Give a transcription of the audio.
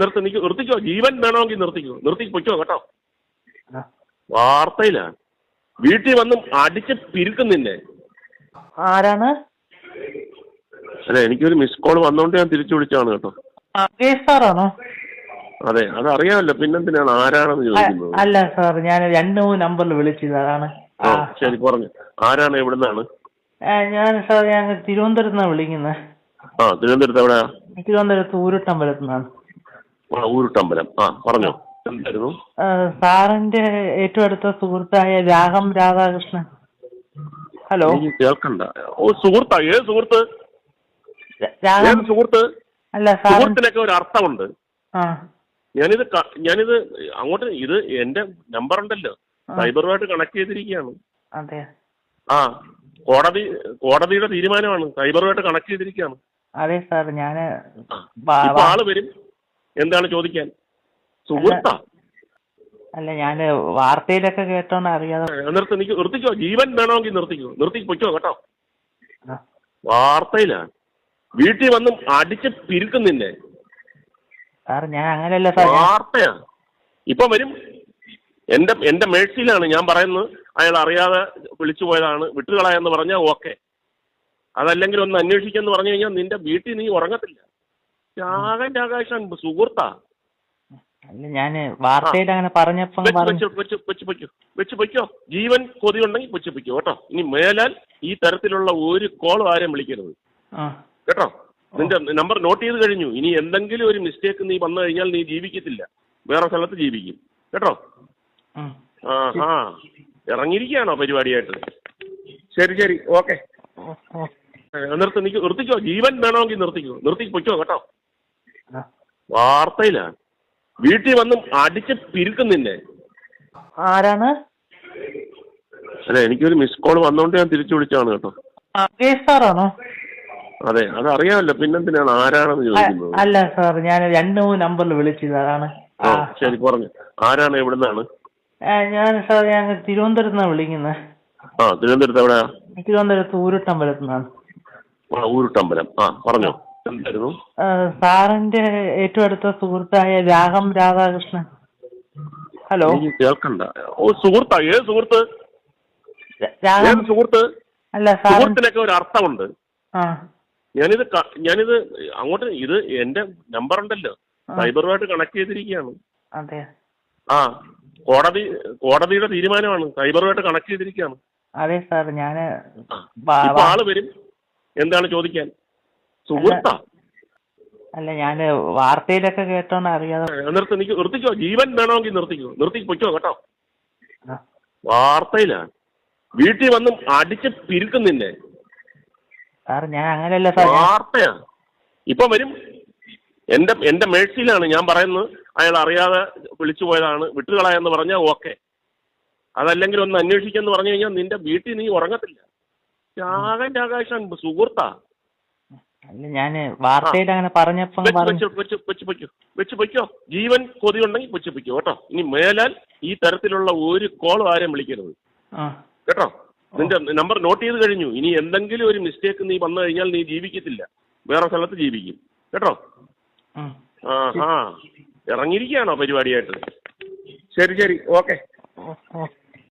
നിർത്തി നിക്ക് നിർത്തിക്കോ ജീവൻ വേണമെങ്കിൽ നിർത്തിക്കോ. നിർത്തി പൊയ്ക്കോ കേട്ടോ. വാർത്തയിലാണ് വാർത്തയിലാ. വീട്ടിൽ വന്നും അടിച്ച് പിരിക്കും നിന്നെ. ആരാണ്? അല്ലെ എനിക്കൊരു മിസ് കോൾ വന്നോണ്ട് ഞാൻ തിരിച്ചു വിളിച്ചാണ് കേട്ടോ. സാറാണോ അതെ അത് അറിയാമല്ലോ പിന്നെന്തിനാണ് ആരാണെന്ന് ചോദിക്കുന്നത്. അല്ല സാർ ഞാൻ രണ്ട് മൂന്ന് നമ്പറിൽ വിളിച്ചതാണ് ശരി പറഞ്ഞു. ആരാണ് എവിടുന്നാണ്? ഞാൻ സാർ ഞാൻ തിരുവനന്തപുരത്ത് നിന്നാണ് വിളിക്കുന്നത്. ആ തിരുവനന്തപുരത്ത് എവിടെയാ? തിരുവനന്തപുരത്ത് ഊരുട്ടമ്പലത്ത് നിന്നാണ്. ആ ഊരുട്ടമ്പലം. ആ പറഞ്ഞോ. എന്തായിരുന്നു? സാറിന്റെ ഏറ്റവും അടുത്ത സുഹൃത്തായ രാഗം രാധാകൃഷ്ണൻ. ഹലോ. കേൾക്കണ്ട. ഓ സുഹൃത്താ ഏത് സുഹൃത്ത്? ഏത് സുഹൃത്ത്? അല്ല സുഹൃത്തിനൊക്കെ ഒരു അർത്ഥമുണ്ട്. ഞാനിത് ഞാനിത് അങ്ങോട്ട് ഇത് എന്റെ നമ്പർ ഉണ്ടല്ലോ. സൈബറുമായിട്ട് കണക്ട് ചെയ്തിരിക്കുകയാണ്. അതെ ആ കോടതി കോടതിയുടെ തീരുമാനമാണ്. സൈബറുമായിട്ട് കണക്ട് ചെയ്തിരിക്കുകയാണ്. അതെ സാർ. ഞാൻ ആൾ വരും. എന്താണ് ചോദിക്കാൻ? സുഹൃത്താ. അല്ല ഞാൻ വാർത്തയിലൊക്കെ കേട്ടോണ്ട് അറിയാതെ നിർത്തി നിക്ക് നിർത്തിക്കോ. ജീവൻ വേണമെങ്കിൽ നിർത്തിക്കോ. നിർത്തി പൊയ്ക്കോ കേട്ടോ. വാർത്തയിലാണ് വാർത്തയിലാ. വീട്ടിൽ വന്നും അടിച്ച് പിരുക്കുന്നില്ലേ? നിന്നെ സാർ ഞാൻ അങ്ങനെയല്ല സാർ വാർത്തയാണ് വാർത്തയാ. ഇപ്പൊ വരും. എന്റെ എന്റെ മേഴ്സിയിലാണ് ഞാൻ പറയുന്നത്. അയാൾ അറിയാതെ വിളിച്ചു പോയതാണ്. വിട്ടുകളയെന്ന് പറഞ്ഞാൽ ഓക്കെ. അതല്ലെങ്കിൽ ഒന്ന് അന്വേഷിക്കെന്ന് പറഞ്ഞു കഴിഞ്ഞാൽ നിന്റെ വീട്ടിൽ നീ ഉറങ്ങത്തില്ല. രാഗൻ രാകാശൻ സുഹൃത്താ. അല്ല ഞാൻ വാർത്തയിൽ അങ്ങനെ പറഞ്ഞപ്പോ വെച്ച് പൊയ്ക്കോ ജീവൻ കൊതി ഉണ്ടെങ്കിൽ വെച്ച് പൊയ്ക്കോ കേട്ടോ. ഇനി മേലാൽ ഈ തരത്തിലുള്ള ഒരു കോളും ആരെയും വിളിക്കരുത്. കേട്ടോ? നിന്റെ നമ്പർ നോട്ട് ചെയ്ത് കഴിഞ്ഞു. ഇനി എന്തെങ്കിലും ഒരു മിസ്റ്റേക്ക് നീ വന്നു കഴിഞ്ഞാൽ നീ ജീവിക്കത്തില്ല. വേറെ സ്ഥലത്ത് ജീവിക്കും. കേട്ടോ. ആ. ആ ഇറങ്ങിയിരിക്കുകയാണോ പരിപാടിയായിട്ട്? ശരി ശരി. ഓക്കെ. നിർത്തി നിക്ക് നിർത്തിക്കോ. ജീവൻ വേണമെങ്കിൽ നിർത്തിക്കോ. നിർത്തി പൊയ്ക്കോ കേട്ടോ. ആ. വാർത്തയിലാ വീട്ടിൽ വന്നും അടിച്ച് പിരിക്കുന്നില്ല നിന്നെ. ആരാണ്? അല്ല എനിക്കൊരു മിസ് കോൾ വന്നോണ്ട് ഞാൻ തിരിച്ചു വിളിച്ചാണ് കേട്ടോ. സാറാണോ അതെ അത് അറിയാമല്ലോ പിന്നെന്തിനാണ് ആരാണെന്ന് ചോദിക്കുന്നത്. അല്ല സാർ ഞാൻ രണ്ട് മൂന്ന് നമ്പറിൽ വിളിച്ചതാണ് ആ. ശരി പറഞ്ഞു. ആരാണ് എവിടുന്നാണ്? ഞാൻ സാർ ഞാൻ തിരുവനന്തപുരത്ത് നിന്നാണ് വിളിക്കുന്നത് ആ തിരുവനന്തപുരത്ത് എവിടെയാ? തിരുവനന്തപുരത്ത് ഊരുട്ടമ്പലത്ത് നിന്നാണ് ആ ഊരുട്ടമ്പലം. ആ പറഞ്ഞോ. സാറിന്റെ ഏറ്റവും അടുത്ത സുഹൃത്തായ രാഗം രാധാകൃഷ്ണൻ. ഹലോ. കേൾക്കണ്ട. ഓ സുഹൃത്താ ഏത് സുഹൃത്ത്? ഏത് സുഹൃത്ത്? അല്ല സുഹൃത്തിനൊക്കെ ഒരു അർത്ഥമുണ്ട്. ഞാനിത് ഞാനിത് അങ്ങോട്ട് ഇത് എന്റെ നമ്പർ ഉണ്ടല്ലോ. സൈബറുമായിട്ട് കണക്ട് ചെയ്തിരിക്കുകയാണ്. അതെ. ആ കോടതി കോടതിയുടെ തീരുമാനമാണ്. സൈബറുമായിട്ട് കണക്ട് ചെയ്തിരിക്കുകയാണ്. അതെ സാർ ഞാൻ ആൾ വരും. എന്താണ് ചോദിക്കാൻ? സുഹൃത്താ. അല്ല ഞാൻ വാർത്തയിലൊക്കെ കേട്ടോണ്ട് അറിയാതെ നിർത്തി നിർത്തിക്കോ. ജീവൻ വേണമെങ്കിൽ നിർത്തിക്കോ. നിർത്തി പൊയ്ക്കോ കേട്ടോ. വാർത്തയിലാണ് വാർത്തയിലാ. വീട്ടിൽ വന്ന് അടിച്ച് പിരുക്കുന്നില്ലേ? നിന്നെ സാർ ഞാൻ അങ്ങനെയല്ല സാർ വാർത്തയാ. ഇപ്പൊ വരും. എന്റെ എന്റെ മേഴ്സിയിലാണ് ഞാൻ പറയുന്നത്. അയാൾ അറിയാതെ വിളിച്ചു പോയതാണ്. വിട്ടുകളയെന്ന് പറഞ്ഞാൽ ഓക്കെ. അതല്ലെങ്കിൽ ഒന്ന് അന്വേഷിക്കെന്ന് പറഞ്ഞു കഴിഞ്ഞാൽ നിന്റെ വീട്ടിൽ നീ ഉറങ്ങത്തില്ല. രാഗൻ രാകാശൻ സുഹൃത്താ. അല്ല ഞാൻ വാർത്തയിൽ അങ്ങനെ പറഞ്ഞപ്പോ വെച്ച് പൊയ്ക്കോ ജീവൻ കൊതി ഉണ്ടെങ്കിൽ വെച്ച് പൊയ്ക്കോ കേട്ടോ. ഇനി മേലാൽ ഈ തരത്തിലുള്ള ഒരു കോളും ആരെയും വിളിക്കരുത്. കേട്ടോ? നിന്റെ നമ്പർ നോട്ട് ചെയ്ത് കഴിഞ്ഞു. ഇനി എന്തെങ്കിലും ഒരു മിസ്റ്റേക്ക് നീ വന്നു കഴിഞ്ഞാൽ നീ ജീവിക്കത്തില്ല. വേറെ സ്ഥലത്ത് ജീവിക്കും. കേട്ടോ? ആ ആ. ഇറങ്ങിയിരിക്കുകയാണോ പരിപാടിയായിട്ട്? ശരി ശരി. ഓക്കെ.